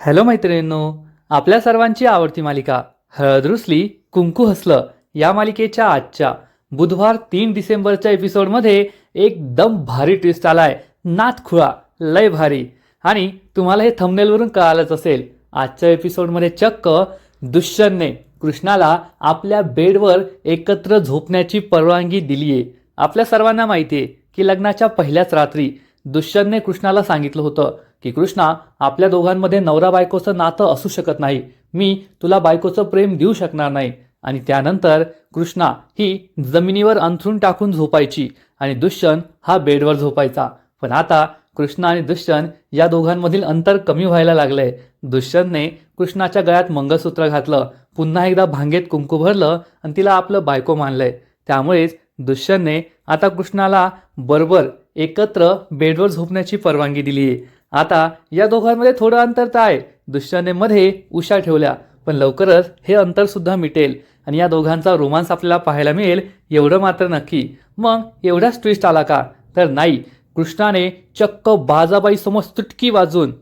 Hello मैत्रिणींनो आपल्या सर्वांची आवडती मालिका हळद रुसली कुंकू हसलं या मालिकेच्या आजच्या बुधवार तीन डिसेंबरच्या एपिसोडमध्ये एकदम भारी ट्विस्ट आलाय. नाथ खुळा लय भारी. आणि तुम्हाला हे थंबनेलवरून कळालंच असेल आजच्या एपिसोडमध्ये चक्क दुष्यंतने कृष्णाला आपल्या बेडवर एकत्र झोपण्याची परवानगी दिलीये. आपल्या सर्वांना माहिती आहे की लग्नाच्या पहिल्याच रात्री दुष्यंतने कृष्णाला सांगितलं होतं की कृष्णा आपल्या दोघांमध्ये नवरा बायकोचं नातं असू शकत नाही. मी तुला बायकोचं प्रेम देऊ शकणार नाही. आणि त्यानंतर कृष्णा ही जमिनीवर अंथरून टाकून झोपायची आणि दुष्यंत हा बेडवर झोपायचा. पण आता कृष्णा आणि दुष्यंत या दोघांमधील अंतर कमी व्हायला लागलंय. दुष्यंतने कृष्णाच्या गळ्यात मंगळसूत्र घातलं पुन्हा एकदा भांगेत कुंकू भरलं आणि तिला आपलं बायको मानलंय. त्यामुळेच दुष्यंतने आता कृष्णाला बरोबर एकत्र बेडवर झोपण्याची परवानगी दिली. आहे आता या दोघांमध्ये थोडं अंतर तर आहे. दुष्यंतने मध्ये उशा ठेवल्या पण लवकरच हे अंतर सुद्धा मिटेल आणि या दोघांचा रोमांस आपल्याला पाहायला मिळेल एवढं मात्र नक्की. मग एवढाच ट्विस्ट आला का? तर नाही. कृष्णाने चक्क बाजाबाई समोर तुटकी वाजून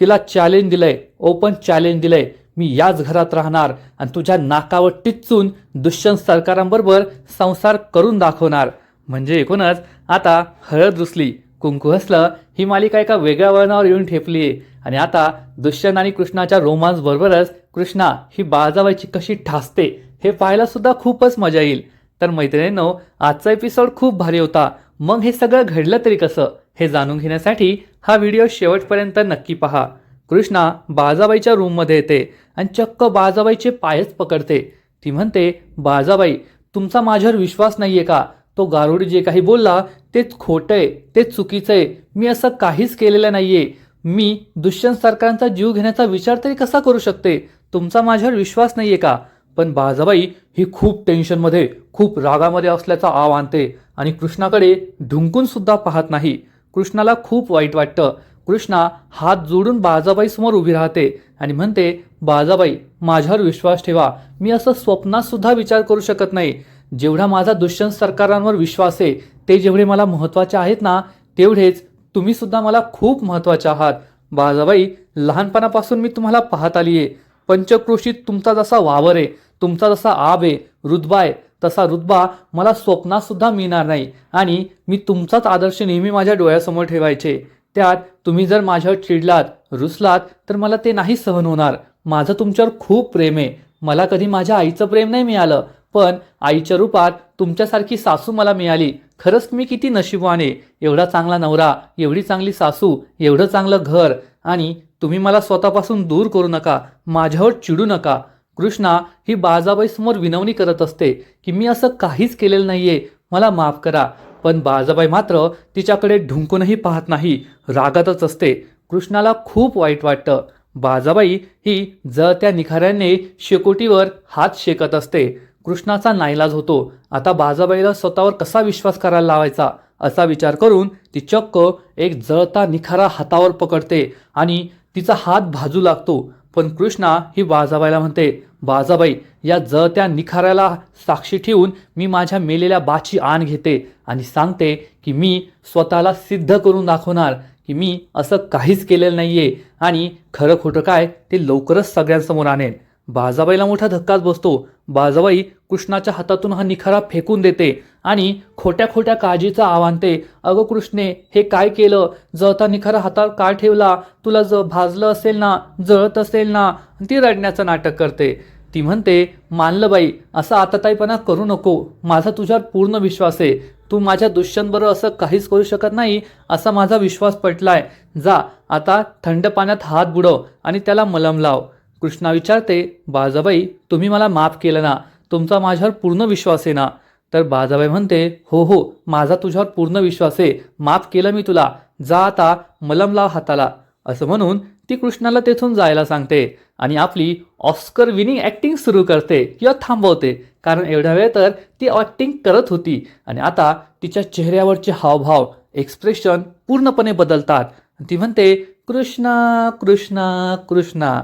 तिला चॅलेंज दिलंय ओपन चॅलेंज दिलंय. मी याच घरात राहणार आणि तुझ्या नाकावर टिचून दुष्यंत सरकारांबरोबर संसार करून दाखवणार. म्हणजे एकूणच आता हळद रुसली कुंकू हसलं ही मालिका एका वेगळ्या वळणावर येऊन ठेपली. आहे आणि आता दुष्यंत आणि कृष्णाच्या रोमांस बरोबरच कृष्णा ही बाळजाबाईची कशी ठासते हे पाहायला सुद्धा खूपच मजा येईल. तर मैत्रिणींनो आजचा एपिसोड खूप भारी होता. मग हे सगळं घडलं तरी कसं हे जाणून घेण्यासाठी हा व्हिडिओ शेवटपर्यंत नक्की पहा. कृष्णा बाळजाबाईच्या रूममध्ये येते आणि चक्क बाळजाबाईचे पायच पकडते. ती म्हणते बाळजाबाई तुमचा माझ्यावर विश्वास नाहीये का? तो गारुडी जे काही बोलला तेच खोटं आहे ते चुकीचं आहे. मी असं काहीच केलेलं नाही आहे मी दुष्यंत सरकारांचा जीव घेण्याचा विचार तरी कसा करू शकते? तुमचा माझ्यावर विश्वास नाही आहे का? पण बाजाबाई ही खूप टेन्शनमध्ये खूप रागामध्ये असल्याचा आव आणते. आणि कृष्णाकडे ढुंकून सुद्धा पाहत नाही. कृष्णाला खूप वाईट वाटतं. कृष्णा हात जोडून बाजाबाई समोर उभी राहते आणि म्हणते बाजाबाई माझ्यावर विश्वास ठेवा. मी असं स्वप्नात सुद्धा विचार करू शकत नाही. जेवढा माझा दुष्यंत सरकारांवर विश्वास आहे ते जेवढे मला महत्त्वाचे आहेत ना तेवढेच तुम्ही सुद्धा मला खूप महत्त्वाचे आहात. बाजाबाई लहानपणापासून मी तुम्हाला पाहत आली आहे. पंचक्रोशीत तुमचा जसा वावर आहे तुमचा जसा आब आहे रुतबा आहे तसा रुतबा मला स्वप्नात सुद्धा मिळणार नाही. आणि मी तुमचाच आदर्श नेहमी माझ्या डोळ्यासमोर ठेवायचे. त्यात तुम्ही जर माझ्यावर चिडलात रुसलात तर मला ते नाही सहन होणार. माझं तुमच्यावर खूप प्रेम आहे. मला कधी माझ्या आईचं प्रेम नाही मिळालं. पण आईच्या रूपात तुमच्यासारखी सासू मला मिळाली. खरंच मी किती नशिबवान एवढा चांगला नवरा एवढी चांगली सासू एवढं चांगलं घर आणि तुम्ही मला स्वतःपासून दूर करू नका माझ्यावर चिडू नका. कृष्णा ही बाजाबाई समोर विनवणी करत असते की मी असं काहीच केलेलं नाहीये मला माफ करा. पण बाळजाबाई मात्र तिच्याकडे ढुंकूनही पाहत नाही रागातच असते. कृष्णाला खूप वाईट वाटतं. बाळजाबाई ही जळत्या निखाऱ्याने शेकोटीवर हात शेकत असते. कृष्णाचा नाईलाज होतो. आता बाजाबाईला स्वतःवर कसा विश्वास करायला लावायचा? असा विचार करून ती चक्क एक जळता निखारा हातावर पकडते आणि तिचा हात भाजू लागतो. पण कृष्णा ही बाजाबाईला म्हणते बाजाबाई या जळत्या निखाऱ्याला साक्षी ठेवून मी माझ्या मेलेल्या बाची आण घेते आणि सांगते की मी स्वतःला सिद्ध करून दाखवणार की मी असं काहीच केलेलं नाही आहे आणि खरं खोटं काय ते लवकरच सगळ्यांसमोर आणेन. बाजाबाईला मोठा धक्काच बसतो. बाजाबाई कृष्णाच्या हातातून हा निखारा फेकून देते आणि खोट्या खोट्या काळजीचं आव्हानते अगं कृष्णे हे काय केलं? जळता निखारा हातात का ठेवला तुला ज भाजलं असेल ना जळत असेल ना ती रडण्याचं नाटक करते. ती म्हणते मानलं बाई असा आताताईपणा करू नको. माझा तुझ्यावर पूर्ण विश्वास आहे. तू माझ्या दुष्यंतबरोबर असं काहीच करू शकत नाही असा माझा विश्वास पटलाय. जा आता थंड पाण्यात हात बुडव आणि त्याला मलम लाव. कृष्णा विचारते बाजाबाई तुम्ही मला माफ केलं ना तुमचा माझ्यावर पूर्ण विश्वास आहे ना? तर बाजाबाई म्हणते हो हो माझा तुझ्यावर पूर्ण विश्वास आहे माफ केलं मी तुला जा आता मलम लाव हाताला. असं म्हणून ती कृष्णाला तेथून जायला सांगते आणि आपली ऑस्कर विनिंग ॲक्टिंग सुरू करते किंवा थांबवते. कारण एवढ्या वेळ तर ती ॲक्टिंग करत होती आणि आता तिच्या चेहऱ्यावरचे हावभाव एक्सप्रेशन पूर्णपणे बदलतात. ती म्हणते कृष्णा कृष्णा कृष्णा.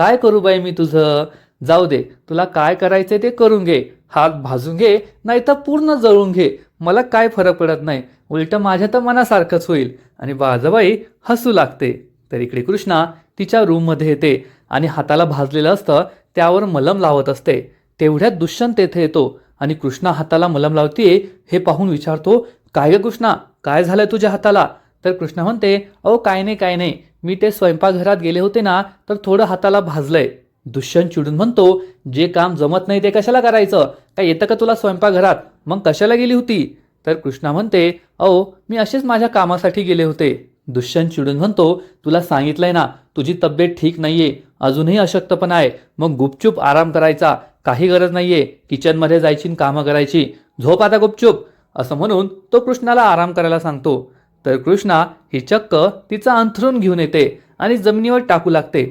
काय करू बाई मी तुझं? जाऊ दे तुला काय करायचंय ते करून घे. हात भाजून घे नाही तर पूर्ण जळून घे. मला काय फरक पडत नाही. उलट माझ्या तर मनासारखंच होईल. आणि बाजाबाई हसू लागते. तर इकडे कृष्णा तिच्या रूममध्ये येते आणि हाताला भाजलेलं असतं त्यावर मलम लावत असते. तेवढ्यात दुष्यंत तेथे येतो आणि कृष्णा हाताला मलम लावते. हे पाहून विचारतो काय ग कृष्णा? काय झालं तुझ्या हाताला? तर कृष्णा म्हणते अहो काय नाही काय नाही. मी ते स्वयंपाकघरात गेले होते ना तर थोडं हाताला भाजलंय. दुष्यंत चिडून म्हणतो जे काम जमत नाही ते कशाला करायचं? काय येतं का तुला स्वयंपाकघरात? मग कशाला गेली होती? तर कृष्णा म्हणते अहो मी असेच माझ्या कामासाठी गेले होते. दुष्यंत चिडून म्हणतो तुला सांगितलंय ना तुझी तब्येत ठीक नाहीये अजूनही अशक्तपणा आहे मग गुपचूप आराम करायचा काही गरज नाहीये किचनमध्ये जायची कामं करायची. झोप आता गुपचूप. असं म्हणून तो कृष्णाला आराम करायला सांगतो. तर कृष्णा ही चक्क तिचा अंथरून घेऊन येते आणि जमिनीवर टाकू लागते.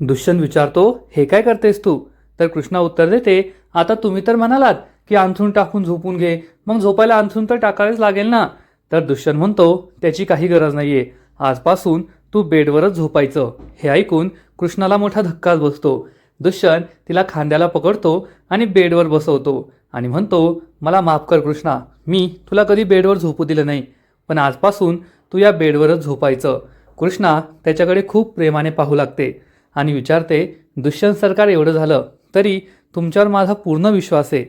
दुष्यंत विचारतो हे काय करतेस तू? तर कृष्णा उत्तर देते आता तुम्ही तर म्हणालात की अंथरून टाकून झोपून घे मग झोपायला अंथरून तर टाकावेच लागेल ना? तर दुष्यंत म्हणतो त्याची काही गरज नाहीये. आजपासून तू बेडवरच झोपायचं. हे ऐकून कृष्णाला मोठा धक्काच बसतो. दुष्यंत तिला खांद्याला पकडतो आणि बेडवर बसवतो आणि म्हणतो मला माफ कर कृष्णा मी तुला कधी बेडवर झोपू दिलं नाही. पण आजपासून तू या बेडवरच झोपायचं. कृष्णा त्याच्याकडे खूप प्रेमाने पाहू लागते आणि विचारते दुष्यंत सरकार एवढं झालं तरी तुमच्यावर माझा पूर्ण विश्वास आहे.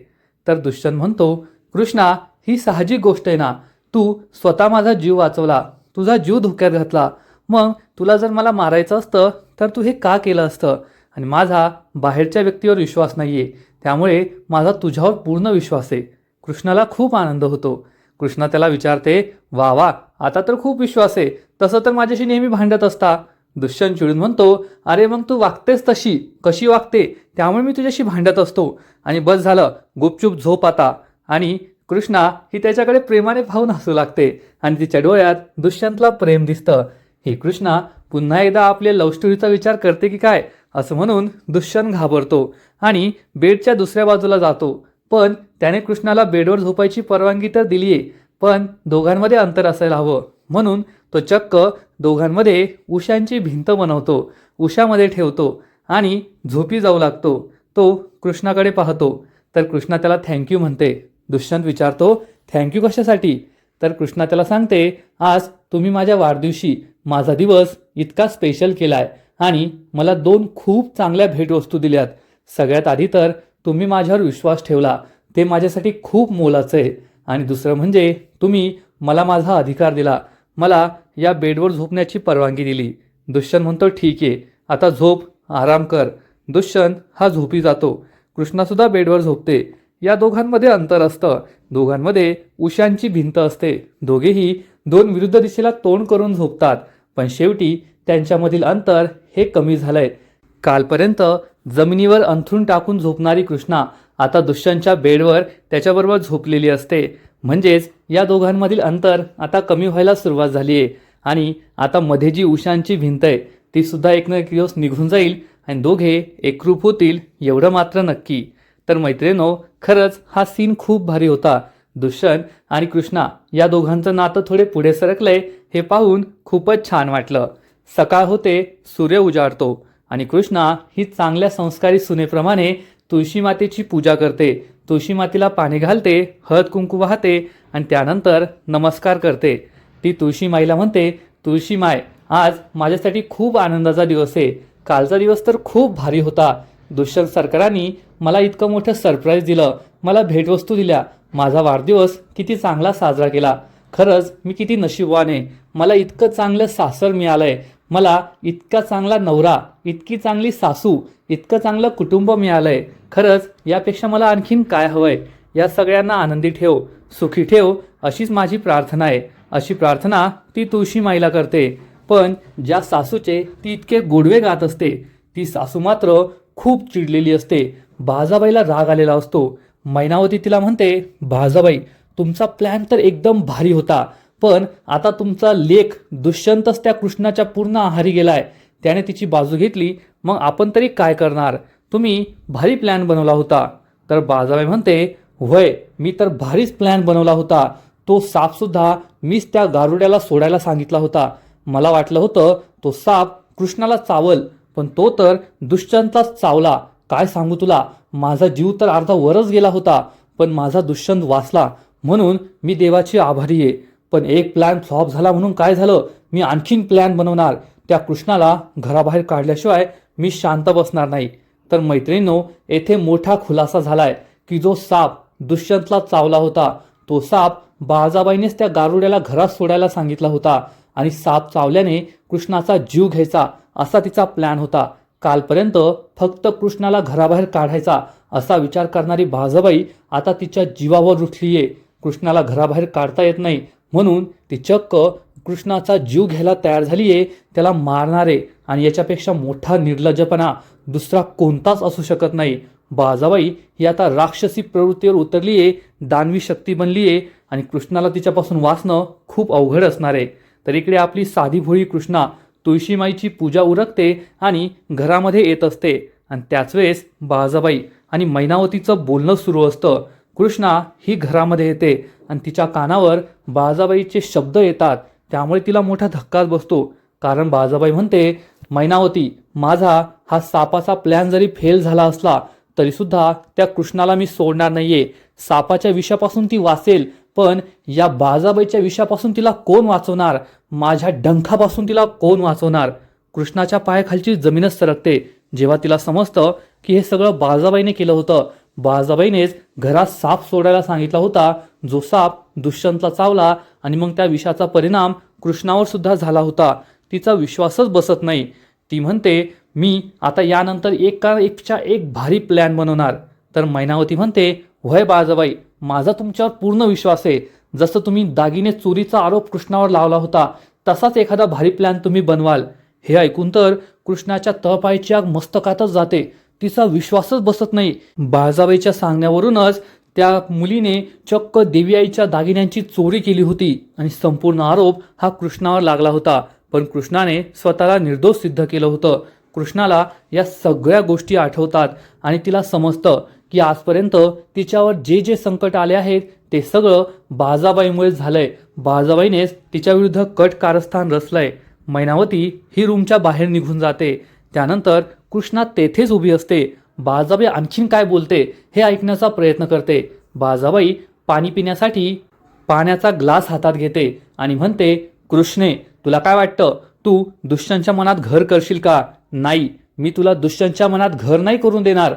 तर दुष्यंत म्हणतो कृष्णा ही साहजिक गोष्ट आहे ना. तू स्वतः माझा जीव वाचवला. तुझा जीव धोक्यात घातला. मग तुला जर मला मारायचं असतं तर तू हे का केलं असतं? आणि माझा बाहेरच्या व्यक्तीवर विश्वास नाही आहे त्यामुळे माझा तुझ्यावर पूर्ण विश्वास आहे. कृष्णाला खूप आनंद होतो. कृष्णा त्याला विचारते वा वा आता तर खूप विश्वास आहे. तसं तर माझ्याशी नेहमी भांडत असता. दुष्यंत चिडून म्हणतो अरे मग तू वागतेस तशी? कशी वागते? त्यामुळे मी तुझ्याशी भांडत असतो. आणि बस झालं गुपचूप झोप आता. आणि कृष्णा ही त्याच्याकडे प्रेमाने पाहून हसू लागते. आणि तिच्या डोळ्यात दुष्यंतला प्रेम दिसतं. ही कृष्णा पुन्हा एकदा आपल्या लव्ह स्टोरीचा विचार करते की काय? असं म्हणून दुष्यंत घाबरतो आणि बेडच्या दुसऱ्या बाजूला जातो. पण त्याने कृष्णाला बेडवर झोपायची परवानगी तर दिली आहे पण दोघांमध्ये अंतर असायला हवं. म्हणून तो चक्क दोघांमध्ये उशांची भिंत बनवतो उशामध्ये ठेवतो आणि झोपी जाऊ लागतो. तो कृष्णाकडे पाहतो तर कृष्णा त्याला थँक्यू म्हणते. दुष्यंत विचारतो थँक्यू कशासाठी? तर कृष्णा त्याला सांगते आज तुम्ही माझ्या वाढदिवशी माझा दिवस इतका स्पेशल केलाय आणि मला दोन खूप चांगल्या भेटवस्तू दिल्यात. सगळ्यात आधी तर तुम्ही माझ्यावर विश्वास ठेवला ते माझ्यासाठी खूप मोलाचं आहे. आणि दुसरं म्हणजे तुम्ही मला माझा अधिकार दिला. मला या बेडवर झोपण्याची परवानगी दिली. दुष्यंत म्हणतो ठीक आहे आता झोप आराम कर. दुष्यंत हा झोपी जातो. कृष्णासुद्धा बेडवर झोपते. या दोघांमध्ये अंतर असतं. दोघांमध्ये उशांची भिंत असते. दोघेही दोन विरुद्ध दिशेला तोंड करून झोपतात. पण शेवटी त्यांच्यामधील अंतर हे कमी झालंय. कालपर्यंत जमिनीवर अंथरून टाकून झोपणारी कृष्णा आता दुष्यंतच्या बेडवर त्याच्याबरोबर झोपलेली असते. म्हणजेच या दोघांमधील अंतर आता कमी व्हायला सुरुवात झाली आहे. आणि आता मध्ये जी उशांची भिंत आहे. ती सुद्धा एक ना एक दिवस निघून जाईल आणि दोघे एकरूप होतील एवढं मात्र नक्की. तर मैत्रिणो खरंच हा सीन खूप भारी होता. दुष्यंत आणि कृष्णा या दोघांचं नातं थोडे पुढे सरकलंय हे पाहून खूपच छान वाटलं. सकाळ होते सूर्य उजाडतो. आणि कृष्णा ही चांगल्या संस्कारी सुनेप्रमाणे तुळशी मातेची पूजा करते. तुळशी मातीला पाणी घालते हळद कुंकू वाहते आणि त्यानंतर नमस्कार करते. ती तुळशी माईला म्हणते तुळशी माय आज माझ्यासाठी खूप आनंदाचा दिवस आहे. कालचा दिवस तर खूप भारी होता. दुष्यंत सरकारांनी मला इतकं मोठं सरप्राईज दिलं. मला भेटवस्तू दिल्या. माझा वाढदिवस किती चांगला साजरा केला. खरंच मी किती नशीबवान आहे. मला इतकं चांगलं सासर मिळालं आहे मला इतका चांगला नवरा इतकी चांगली सासू इतकं चांगलं कुटुंब मिळालं आहे खरंच यापेक्षा मला आणखीन काय हवं आहे या सगळ्यांना आनंदी ठेव सुखी ठेव अशीच माझी प्रार्थना आहे. अशी प्रार्थना ती तुळशी माईला करते. पण ज्या सासूचे ती इतके गोडवे गात असते ती सासू मात्र खूप चिडलेली असते. बाजाबाईला राग आलेला असतो. मैनावती तिला म्हणते बाजाबाई तुमचा प्लॅन तर एकदम भारी होता. पण आता तुमचा लेख दुष्यंतच त्या कृष्णाच्या पूर्ण आहारी गेलाय. त्याने तिची बाजू घेतली. मग आपण तरी काय करणार? तुम्ही भारी प्लॅन बनवला होता. तर बाजाबाई म्हणते होय मी तर भारीच प्लॅन बनवला होता. तो सापसुद्धा मीच त्या गारुड्याला सोडायला सांगितला होता. मला वाटलं होतं तो साप कृष्णाला चावल पण तो तर दुष्यंतलाच चावला. काय सांगू तुला? माझा जीव तर अर्धा वरच गेला होता पण माझा दुष्यंत वाचला. म्हणून मी देवाची आभारी आहे. पण एक प्लॅन फ्लॉप झाला म्हणून काय झालं? मी आणखीन प्लॅन बनवणार. त्या कृष्णाला घराबाहेर काढल्याशिवाय मी शांत बसणार नाही. तर मैत्रिणींनो येथे मोठा खुलासा झालाय की जो साप दुष्यंतला चावला होता तो साप बाळजाबाईनेच त्या गारुड्याला घरात सोडायला सांगितला होता आणि साप चावल्याने कृष्णाचा जीव घ्यायचा असा तिचा प्लॅन होता. कालपर्यंत फक्त कृष्णाला घराबाहेर काढायचा असा विचार करणारी बाळजाबाई आता तिच्या जीवावर उठलीये कृष्णाला घराबाहेर काढता येत नाही. म्हणून ती चक्क कृष्णाचा जीव घ्यायला तयार झाली आहे त्याला मारणारे आणि याच्यापेक्षा मोठा निर्लज्जपणा दुसरा कोणताच असू शकत नाही. बाजाबाई ही आता राक्षसी प्रवृत्तीवर उतरली आहे दानवी शक्ती बनली आहे आणि कृष्णाला तिच्यापासून वाचणं खूप अवघड असणार. आहे तर इकडे आपली साधी भोळी कृष्णा तुळशीमाईची पूजा उरकते आणि घरामध्ये येत असते. आणि त्याच वेळेस बाळाजाबाई आणि मैनावतीचं बोलणं सुरू असतं. कृष्णा ही घरामध्ये येते. आणि तिच्या कानावर बाजाबाईचे शब्द येतात. त्यामुळे तिला मोठा धक्काच बसतो. कारण बाजाबाई म्हणते मैनावती माझा हा सापाचा प्लॅन जरी फेल झाला असला तरीसुद्धा त्या कृष्णाला मी सोडणार नाहीये. सापाच्या विषापासून ती वाचेल पण या बाजाबाईच्या विषापासून तिला कोण वाचवणार? माझ्या डंखापासून तिला कोण वाचवणार? कृष्णाच्या पायाखालची जमीनच सरकते. जेव्हा तिला समजतं की हे सगळं बाजाबाईने केलं होतं बाजाबाईनेच घरात साप सोडायला सांगितला होता जो साप दुष्यंतला चावला आणि मग त्या विषाचा परिणाम कृष्णावर सुद्धा झाला होता तिचा विश्वासच बसत नाही. ती म्हणते मी आता यानंतर एक का एकच्या एक भारी प्लॅन बनवणार. तर मैनावती म्हणते वय बाळजाबाई माझा तुमच्यावर पूर्ण विश्वास आहे. जसं तुम्ही दागिने चोरीचा आरोप कृष्णावर लावला होता तसाच एखादा भारी प्लॅन तुम्ही बनवाल. हे ऐकून तर कृष्णाच्या तळपायची आग मस्तकातच जाते. तिचा विश्वासच बसत नाही. बाळजाबाईच्या सांगण्यावरूनच त्या मुलीने चक्क देवी आईच्या दागिन्यांची चोरी केली होती आणि संपूर्ण आरोप हा कृष्णावर लागला होता. पण कृष्णाने स्वतःला निर्दोष सिद्ध केलं होतं. कृष्णाला या सगळ्या गोष्टी आठवतात आणि तिला समजतं की आजपर्यंत तिच्यावर जे जे संकट आले आहेत ते सगळं बाजाबाईमुळे झालंय. बाजाबाईनेच तिच्या विरुद्ध कट कारस्थान रचलंय. मैनावती ही रूमच्या बाहेर निघून जाते. त्यानंतर कृष्णा तेथेच उभी असते. बाजाबाई आणखीन काय बोलते हे ऐकण्याचा प्रयत्न करते. बाजाबाई पाणी पिण्यासाठी पाण्याचा ग्लास हातात घेते आणि म्हणते कृष्णे तुला काय वाटतं? तू दुष्यंतच्या मनात घर करशील का? नाही मी तुला दुष्यंतच्या मनात घर नाही करून देणार.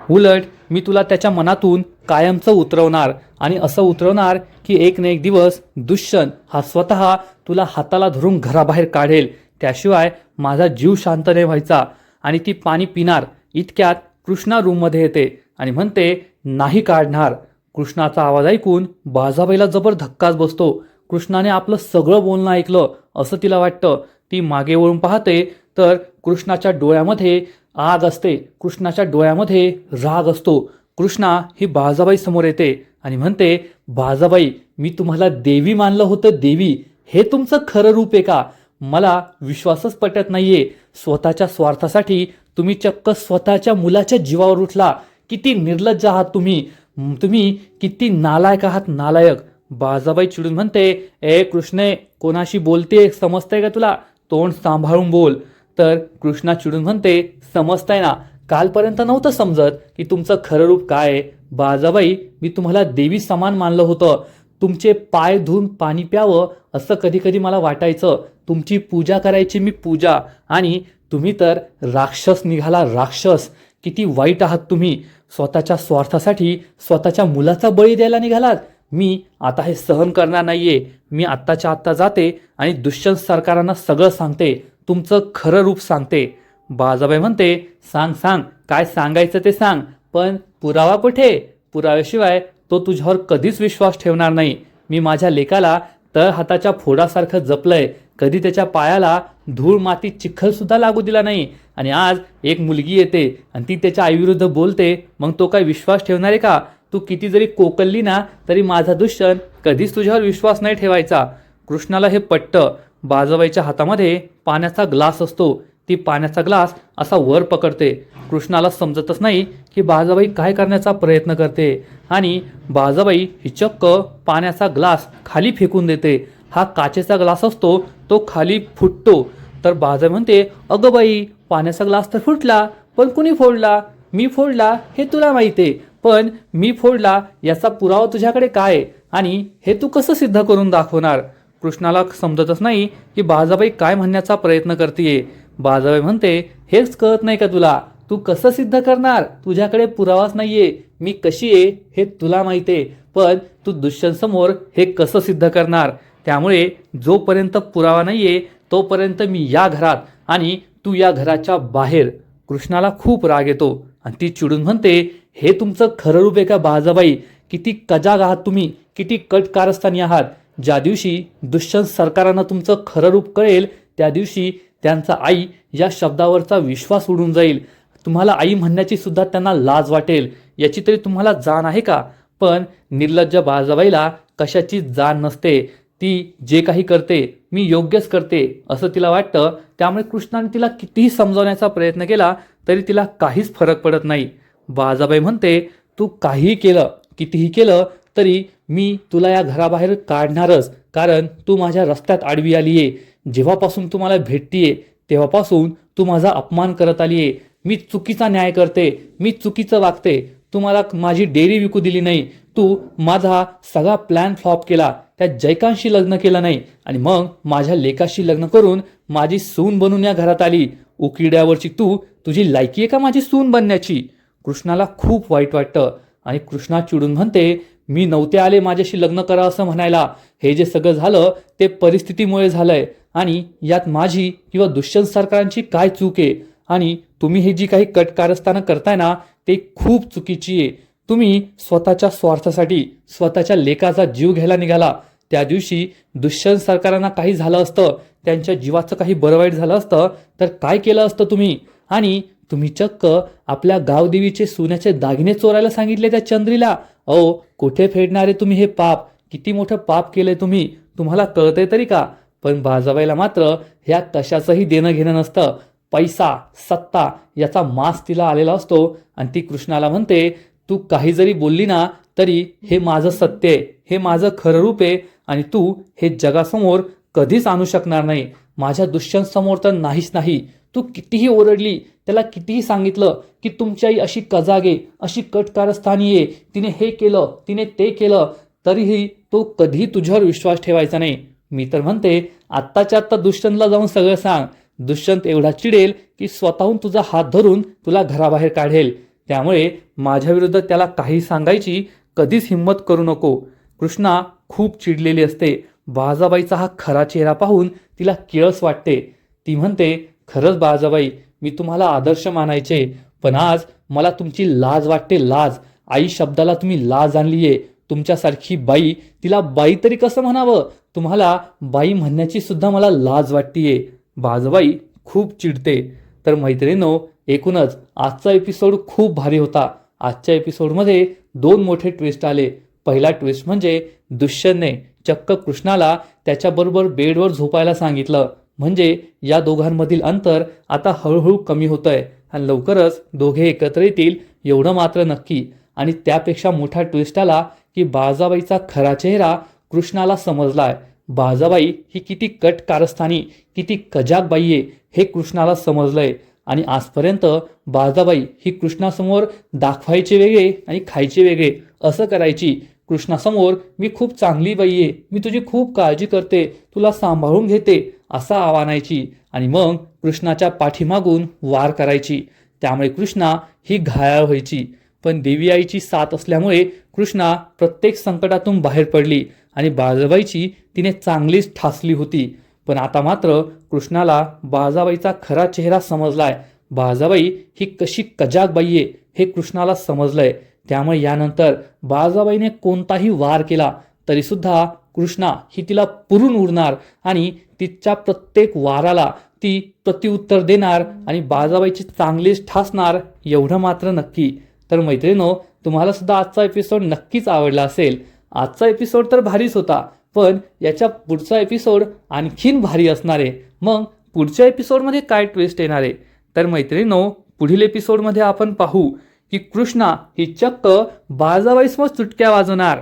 उलट मी तुला त्याच्या मनातून कायमचं उतरवणार आणि असं उतरवणार की एक ना एक दिवस दुष्यन हा स्वतः तुला हाताला धरून घराबाहेर काढेल. त्याशिवाय माझा जीव शांत नाही व्हायचा आणि ती पाणी पिणार इतक्यात कृष्णा रूममध्ये येते आणि म्हणते नाही काढणार. कृष्णाचा आवाज ऐकून बाजाबाईला जबर धक्काच बसतो. कृष्णाने आपलं सगळं बोलणं ऐकलं असं तिला वाटतं. ती मागे वळून पाहते तर कृष्णाच्या डोळ्यामध्ये आग असते. कृष्णाच्या डोळ्यामध्ये राग असतो. कृष्णा ही बाजाबाई समोर येते आणि म्हणते बाजाबाई मी तुम्हाला देवी मानलं होतं देवी. हे तुमचं खरं रूप आहे का? मला विश्वासच पटत नाहीये. स्वतःच्या स्वार्थासाठी तुम्ही चक्क स्वतःच्या मुलाच्या जीवावर उठला. किती निर्लज्ज आहात तुम्ही. तुम्ही किती नालायक आहात नालायक. बाजाबाई चिडून म्हणते ए कृष्णे कोणाशी बोलते समजतंय का तुला? तोंड सांभाळून बोल. तर कृष्णा चिडून म्हणते समजताय ना. कालपर्यंत नव्हतं समजत की तुमचं खरं रूप काय आहे. बाजाबाई मी तुम्हाला देवी समान मानलं होतं. तुमचे पाय धुवून पाणी प्यावं असं कधी कधी मला वाटायचं. तुमची पूजा करायची मी पूजा. आणि तुम्ही तर राक्षस निघाला राक्षस किती वाईट आहात तुम्ही. स्वतःच्या स्वार्थासाठी स्वतःच्या मुलाचा बळी द्यायला निघालात. मी आता हे सहन करणार नाहीये. मी आत्ताच्या आत्ता जाते आणि दुष्यंत सरकारांना सगळं सांगते. तुमचं खरं रूप सांगते. बाजाबाई म्हणते सांग सांग. काय सांगायचं ते सांग. पण पुरावा कुठे? पुराव्याशिवाय तो तुझ्यावर कधीच विश्वास ठेवणार नाही. मी माझ्या लेकाला तळ हाताच्या फोडासारखं जपलंय. कधी त्याच्या पायाला धूळ माती चिखलसुद्धा लागू दिला नाही. आणि आज एक मुलगी येते आणि ती त्याच्या आईविरुद्ध बोलते मग तो काय विश्वास ठेवणार आहे का? तू किती जरी कोकलली ना तरी माझा दुष्यन कधीच तुझ्यावर विश्वास नाही ठेवायचा. कृष्णाला हे पट्ट बाजाबाईच्या हातामध्ये पाण्याचा ग्लास असतो. ती पाण्याचा ग्लास असा वर पकडते. कृष्णाला समजतच नाही की बाजाबाई काय करण्याचा प्रयत्न करते. आणि बाजाबाई ही चक्क पाण्याचा ग्लास खाली फेकून देते. हा काचेचा ग्लास असतो तो खाली फुटतो. तर बाजाबाई म्हणते अगं बाई पाण्याचा ग्लास तर फुटला पण कुणी फोडला? मी फोडला हे तुला माहिती आहे पण मी फोडला याचा पुरावा तुझ्याकडे काय? आहे? आणि हे तू कसं सिद्ध करून दाखवणार? कृष्णाला समजतच नाही की बाजाबाई काय म्हणण्याचा प्रयत्न करते बाजाबाई म्हणते हेच कळत नाही का तुला? तू कसं सिद्ध करणार? तुझ्याकडे पुरावाच नाहीये. मी कशी आहे हे तुला माहिती आहे पण तू दुष्यंतसमोर हे कसं सिद्ध करणार? त्यामुळे जोपर्यंत पुरावा नाही आहे तोपर्यंत मी या घरात आणि तू या घराच्या बाहेर कृष्णाला खूप राग येतो. आणि ती चिडून म्हणते हे तुमचं खरं रूप आहे का बाजाबाई किती कजाग आहात तुम्ही? किती कट कारस्थानी आहात? ज्या दिवशी दुष्यंत सरकारांना तुमचं खरं रूप कळेल त्या दिवशी त्यांचा आई या शब्दावरचा विश्वास उडून जाईल. तुम्हाला आई म्हणण्याची सुद्धा त्यांना लाज वाटेल. याची तरी तुम्हाला जाण आहे का? पण निर्लज्ज बाजाबाईला कशाची जाण नसते. ती जे काही करते मी योग्यच करते असं तिला वाटतं. त्यामुळे कृष्णाने तिला कितीही समजावण्याचा प्रयत्न केला तरी तिला काहीच फरक पडत नाही. बाजाबाई म्हणते तू काहीही केलं कितीही केलं तरी मी तुला या घराबाहेर काढणारच. कारण तू माझ्या रस्त्यात आडवी आली आहे जेव्हापासून तू मला भेटतीये तेव्हापासून तू माझा अपमान करत आली आहे मी चुकीचा न्याय करते मी चुकीचं वागते. तू मला माझी डेअरी विकू दिली नाही. तू माझा सगळा प्लॅन फ्लॉप केला. त्या जयकांतशी लग्न केलं नाही. आणि मग माझ्या लेकाशी लग्न करून माझी सून बनून या घरात आली. उकिड्यावरची तू तुझी लायकी आहे का माझी सून बनण्याची? कृष्णाला खूप वाईट वाटतं. आणि कृष्णा चिडून म्हणते मी नव्हते आले माझ्याशी लग्न करा असं म्हणायला. हे जे सगळं झालं ते परिस्थितीमुळे झालंय. आणि यात माझी किंवा दुष्यंत सरकारांची काय चूक आहे? आणि तुम्ही हे जी काही कटकारस्थानं करताय ना ते खूप चुकीची आहे. तुम्ही स्वतःच्या स्वार्थासाठी स्वतःच्या लेकाचा जीव घ्यायला निघाला. त्या दिवशी दुष्यंत सरकारांना काही झालं असतं त्यांच्या जीवाचं काही बरं वाईट झालं असतं तर काय केलं असतं तुम्ही? आणि तुम्ही चक्क आपल्या गावदेवीचे सोन्याचे दागिने चोरायला सांगितले त्या चंद्रीला. अहो कुठे फेडणारे तुम्ही हे पाप? किती मोठं पाप केलंय तुम्ही? तुम्हाला कळतंय तरी का? पण बाजाबाईला मात्र ह्या कशाचंही देणं घेणं नसतं. पैसा सत्ता याचा मास तिला आलेला असतो. आणि ती कृष्णाला म्हणते तू काही जरी बोलली ना तरी हे माझं सत्य आहे हे माझं खरं रूप आहे आणि तू हे जगासमोर कधीच आणू शकणार नाही. माझ्या दुष्यंत समोर तर नाहीच नाही. तू कितीही ओरडली त्याला कितीही सांगितलं की तुमची आई अशी कजागे अशी कटकारस्थानी आहे तिने हे केलं तिने ते केलं तरीही तो कधी तुझ्यावर विश्वास ठेवायचा नाही. मी तर म्हणते आत्ताच्या आत्ता दुष्यंतला जाऊन सगळं सांग. दुष्यंत एवढा चिडेल की स्वतःहून तुझा हात धरून तुला घराबाहेर काढेल. त्यामुळे माझ्या विरुद्ध त्याला काही सांगायची कधीच हिंमत करू नको. कृष्णा खूप चिडलेली असते. बाजाबाईचा हा खरा चेहरा पाहून तिला किळस वाटते. ती म्हणते खरंच बाजाबाई मी तुम्हाला आदर्श मानायचे पण आज मला तुमची लाज वाटते लाज. आई शब्दाला तुम्ही लाज आणलीये. तुमच्यासारखी बाई तिला बाई तरी कसं म्हणावं? तुम्हाला बाई म्हणण्याची सुद्धा मला लाज वाटतीये. बाजबाई खूप चिडते. तर मैत्रिणीनो एकूणच आजचा एपिसोड खूप भारी होता. आजच्या एपिसोडमध्ये दोन मोठे ट्विस्ट आले. पहिला ट्विस्ट म्हणजे दुष्यंतने चक्क कृष्णाला त्याच्याबरोबर बेडवर झोपायला सांगितलं. म्हणजे या दोघांमधील अंतर आता हळूहळू कमी होतंय आणि लवकरच दोघे एकत्र येतील एवढं मात्र नक्की. आणि त्यापेक्षा मोठा ट्विस्ट आला की बाजाबाईचा खरा चेहरा कृष्णाला समजलाय. बाजाबाई ही किती कट कारस्थानी किती कजाक बाई आहे हे कृष्णाला समजलंय. आणि आजपर्यंत बाजाबाई ही कृष्णासमोर दाखवायचे वेगळे आणि खायचे वेगळे असं करायची. कृष्णासमोर मी खूप चांगली बाई आहे. मी तुझी खूप काळजी करते. तुला सांभाळून घेते असं आवानायची. आणि मग कृष्णाच्या पाठीमागून वार करायची. त्यामुळे कृष्णा ही घायाळ व्हायची. पण देवी आईची साथ असल्यामुळे कृष्णा प्रत्येक संकटातून बाहेर पडली. आणि बाजाबाईची तिने चांगलीच ठासली होती. पण आता मात्र कृष्णाला बाजाबाईचा खरा चेहरा समजलाय. बाजाबाई ही कशी कजाकबाई आहे हे कृष्णाला समजलंय. त्यामुळे यानंतर बाजाबाईने कोणताही वार केला तरीसुद्धा कृष्णा ही तिला पुरून उडणार आणि तिच्या प्रत्येक वाराला ती प्रत्युत्तर देणार आणि बाजाबाईची चांगलीच ठासणार एवढं मात्र नक्की. तर मैत्रिणो तुम्हाला सुद्धा आजचा एपिसोड नक्कीच आवडला असेल. आजचा एपिसोड तर भारीच होता. पण याच्या पुढचा एपिसोड आणखीन भारी असणार. आहे मग पुढच्या एपिसोडमध्ये काय ट्विस्ट येणार? आहे तर मैत्रिणीनो पुढील एपिसोडमध्ये आपण पाहू की कृष्णा ही चक्क बाळजाबाईसमोर चुटक्या वाजवणार.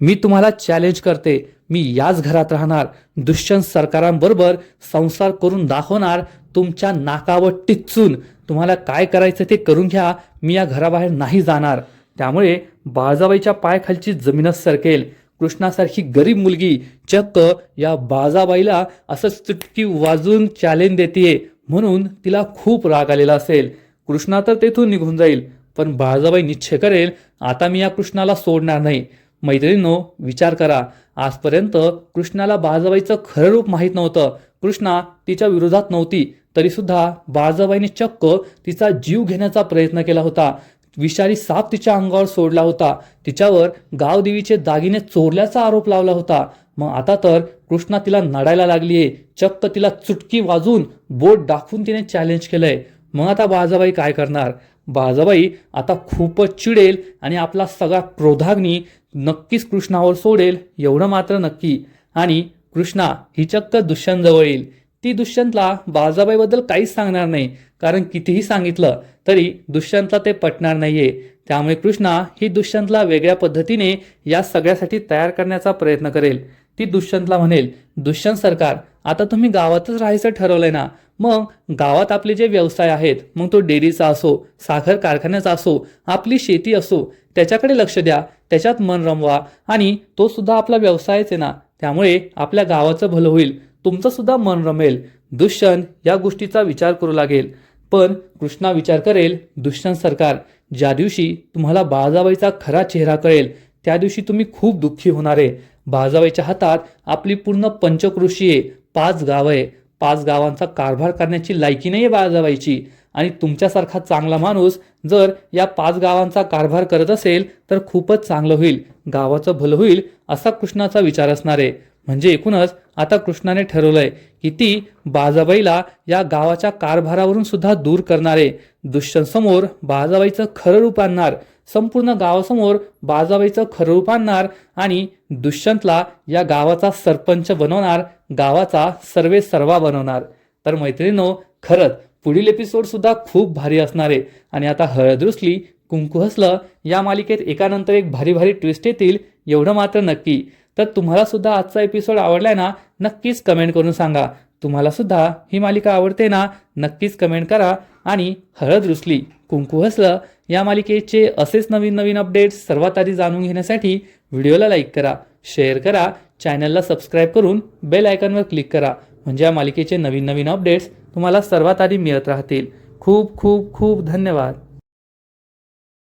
मी तुम्हाला चॅलेंज करते. मी याच घरात राहणार. दुष्यंत सरकारांबरोबर संसार करून दाखवणार तुमच्या नाकावर टिचून तुम्हाला काय करायचं ते करून घ्या. मी या घराबाहेर नाही जाणार. त्यामुळे बाळजाबाईच्या पायाखालची जमीनच सरकेल. कृष्णासारखी गरीब मुलगी चक्क या बाजाबाईला असं चुटकी वाजून चॅलेंज देते म्हणून तिला खूप राग आलेला असेल. कृष्णा तर तेथून निघून जाईल पण बाळजाबाई निश्चय करेल आता मी या कृष्णाला सोडणार नाही. मैत्रिणींनो विचार करा. आजपर्यंत कृष्णाला बाळजाबाईचं खरं रूप माहीत नव्हतं. कृष्णा तिच्या विरोधात नव्हती. तरीसुद्धा बाळजाबाईने चक्क तिचा जीव घेण्याचा प्रयत्न केला होता. विषारी साप तिच्या अंगावर सोडला होता. तिच्यावर गावदेवीचे दागिने चोरल्याचा आरोप लावला होता. मग आता तर कृष्णा तिला नडायला लागलीये चक्क तिला चुटकी वाजून बोट दाखवून तिने चॅलेंज केलंय. मग आता बाजाबाई काय करणार? बाजाबाई आता खूपच चिडेल आणि आपला सगळा क्रोधाग्नी नक्कीच कृष्णावर सोडेल एवढं मात्र नक्की. आणि कृष्णा ही चक्क दुष्यंतजवळ येईल. ती दुष्यंतला बाजाबाईबद्दल काहीच सांगणार नाही. कारण कितीही सांगितलं तरी दुष्यंतला ते पटणार नाहीये. त्यामुळे कृष्णा ही दुष्यंतला वेगळ्या पद्धतीने या सगळ्यासाठी तयार करण्याचा प्रयत्न करेल. ती दुष्यंतला म्हणेल दुष्यंत सरकार आता तुम्ही गावातच राहायचं ठरवलंय ना? मग गावात आपले जे व्यवसाय आहेत मग तो डेअरीचा असो साखर कारखान्याचा असो आपली शेती असो त्याच्याकडे लक्ष द्या त्याच्यात मन रमवा आणि तो सुद्धा आपला व्यवसायच आहे ना? त्यामुळे आपल्या गावाचं भलं होईल. तुमचं सुद्धा मन रमेल. दुष्यंत या गोष्टीचा विचार करू लागेल. पण कृष्णा विचार करेल दुष्यंत सरकार ज्या दिवशी तुम्हाला बाळजाबाईचा खरा चेहरा कळेल त्या दिवशी तुम्ही खूप दुःखी होणार आहे. बाळजाबाईच्या हातात आपली पूर्ण पंचकृषी आहे पाच गावं आहे. पाच गावांचा कारभार करण्याची लायकी नाही आहे बाळजाबाईची. आणि तुमच्यासारखा चांगला माणूस जर या पाच गावांचा कारभार करत असेल तर खूपच चांगलं होईल गावाचं भलं होईल असा कृष्णाचा विचार असणार आहे. म्हणजे एकूणच आता कृष्णाने ठरवलंय की ती बाजाबाईला या गावाच्या कारभारावरून सुद्धा दूर करणार. आहे दुष्यंतसमोर बाजाबाईचं खरं रूप आणणार संपूर्ण गावासमोर बाजाबाईचं खरं रूप आणणार आणि दुष्यंतला या गावाचा सरपंच बनवणार गावाचा सर्वे सर्वा बनवणार. तर मैत्रिणीनो खरंच पुढील एपिसोड सुद्धा खूप भारी असणार आहे. आणि आता हळद रुसली कुंकू हसलं या मालिकेत एकानंतर एक भारी भारी ट्विस्ट येतील एवढं मात्र नक्की. तर तुम्हाला सुद्धा आजचा एपिसोड आवडलाय ना नक्कीच कमेंट करून सांगा. तुम्हाला सुद्धा ही मालिका आवडते ना नक्कीच कमेंट करा. आणि हळद रुसली कुंकू हसलं या मालिकेचे असेच नवीन नवीन अपडेट्स सर्वात आधी जाणून घेण्यासाठी व्हिडिओला लाईक करा शेअर करा चॅनलला सबस्क्राईब करून बेल आयकॉनवर क्लिक करा. म्हणजे या मालिकेचे नवीन नवीन अपडेट्स तुम्हाला सर्वात आधी मिळत राहतील. खूप खूप खूप धन्यवाद.